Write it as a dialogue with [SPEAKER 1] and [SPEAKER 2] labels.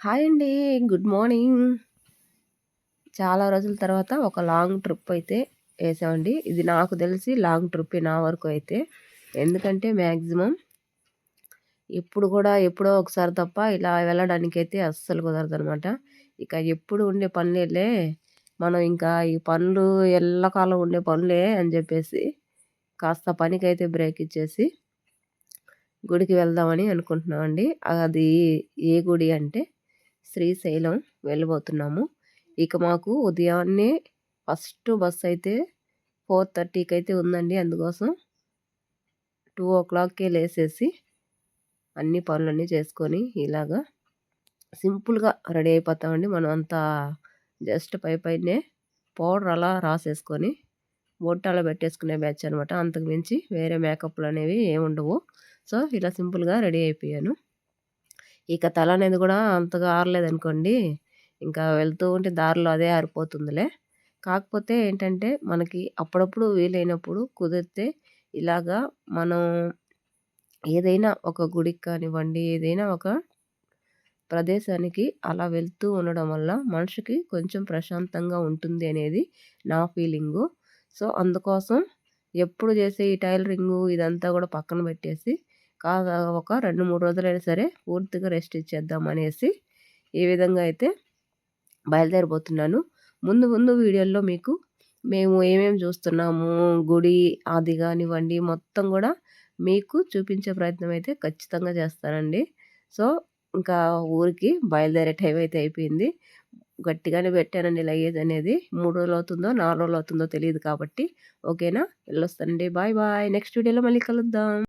[SPEAKER 1] Hi అండి good morning. చాలా రోజుల తర్వాత ఒక లాంగ్ ట్రిప్ అయితే వేసామండి. ఇది నాకు తెలిసి లాంగ్ ట్రిప్ నా వరకు అయితే. ఎందుకంటే మ్యాక్సిమం ఎప్పుడు కూడా ఎప్పుడో ఒకసారి తప్ప ఇలా వెళ్ళడానికి అయితే అస్సలు కుదరదు అనమాట ఇక ఎప్పుడు ఉండే పనులేలే మనం ఇంకా ఈ పనులు ఎల్లకాలం ఉండే పనులే అని చెప్పేసి కాస్త పనికైతే బ్రేక్ ఇచ్చేసి గుడికి వెళ్దామని అనుకుంటున్నామండి. అది ఏ గుడి అంటే శ్రీశైలం వెళ్ళబోతున్నాము. ఇక మాకు ఉదయాన్నే ఫస్ట్ బస్ అయితే ఫోర్ థర్టీకి అయితే ఉందండి. అందుకోసం టూ ఓ క్లాక్కే లేసేసి అన్ని పనులన్నీ చేసుకొని ఇలాగా సింపుల్గా రెడీ అయిపోతామండి. మనం అంతా జస్ట్ పై పైనే పౌడర్ అలా రాసేసుకొని బొట్టాలో పెట్టేసుకునే బ్యాచ్ అనమాట అంతకు మించి వేరే మేకప్లు అనేవి ఏముండవు సో ఇలా సింపుల్గా రెడీ అయిపోయాను. ఇక తల అనేది కూడా అంతగా ఆరలేదనుకోండి ఇంకా వెళ్తూ ఉంటే దారిలో అదే ఆరిపోతుందిలే. కాకపోతే ఏంటంటే మనకి అప్పుడప్పుడు వీలైనప్పుడు కుదిరితే ఇలాగా మనం ఏదైనా ఒక గుడికి కానివ్వండి ఏదైనా ఒక ప్రదేశానికి అలా వెళ్తూ ఉండడం వల్ల మనిషికి కొంచెం ప్రశాంతంగా ఉంటుంది అనేది నా ఫీలింగు. సో అందుకోసం ఎప్పుడు చేసే ఈ టైలరింగు ఇదంతా కూడా పక్కన పెట్టేసి కాగా ఒక రెండు మూడు రోజులైనా సరే పూర్తిగా రెస్ట్ ఇచ్చేద్దాం అనేసి ఈ విధంగా అయితే బయలుదేరిపోతున్నాను ముందు ముందు వీడియోల్లో మీకు మేము ఏమేమి చూస్తున్నాము గుడి అది కానివ్వండి మొత్తం కూడా మీకు చూపించే ప్రయత్నం అయితే ఖచ్చితంగా చేస్తానండి. సో ఇంకా ఊరికి బయలుదేరే టైం అయితే అయిపోయింది. గట్టిగానే పెట్టానండి లగేజ్ అనేది. మూడు రోజులు అవుతుందో నాలుగు రోజులు అవుతుందో తెలియదు కాబట్టి. ఓకేనా? వెళ్ళొస్తానండి. Bye bye. నెక్స్ట్ వీడియోలో మళ్ళీ కలుద్దాం.